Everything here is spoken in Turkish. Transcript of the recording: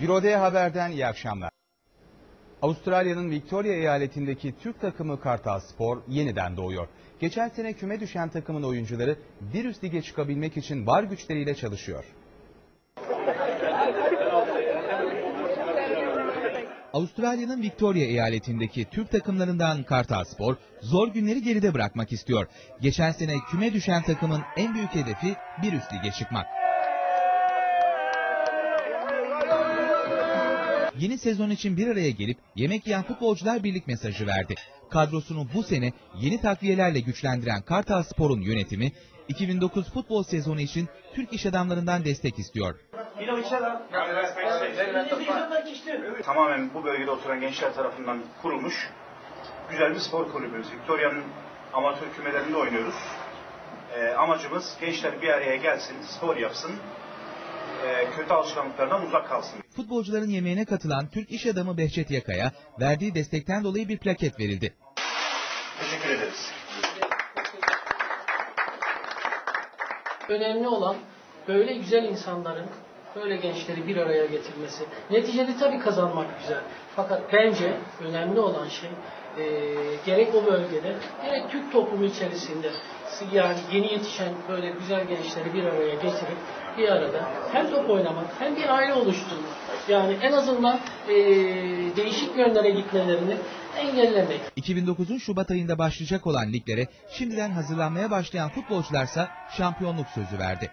D Haber'den iyi akşamlar. Avustralya'nın Victoria eyaletindeki Türk takımı Kartal Spor yeniden doğuyor. Geçen sene küme düşen takımın oyuncuları bir üst lige çıkabilmek için var güçleriyle çalışıyor. Avustralya'nın Victoria eyaletindeki Türk takımlarından Kartal Spor zor günleri geride bırakmak istiyor. Geçen sene küme düşen takımın en büyük hedefi bir üst lige çıkmak. Yeni sezon için bir araya gelip yemek yiyen futbolcular birlik mesajı verdi. Kadrosunu bu sene yeni takviyelerle güçlendiren Kartal Spor'un yönetimi 2009 futbol sezonu için Türk iş adamlarından destek istiyor. tamamen bu bölgede oturan gençler tarafından kurulmuş güzel bir spor kulübümüz. Victoria'nın amatör kümelerinde oynuyoruz. Ee, amacımız gençler bir araya gelsin, spor yapsın, ee, kötü alışkanlıklardan uzak kalsın. Futbolcuların yemeğine katılan Türk iş adamı Behçet Yaka'ya verdiği destekten dolayı bir plaket verildi. Teşekkür ederiz. Önemli olan böyle güzel insanların böyle gençleri bir araya getirmesi. Neticede tabii kazanmak güzel. Fakat bence önemli olan şey e, gerek o bölgede gerek Türk toplumu içerisinde yani yeni yetişen böyle güzel gençleri bir araya getirip bir arada hem top oynamak hem bir aile oluşturmak. Yani en azından e, değişik yönlere gitmelerini engellemek. 2009'un Şubat ayında başlayacak olan liglere şimdiden hazırlanmaya başlayan futbolcularsa şampiyonluk sözü verdi.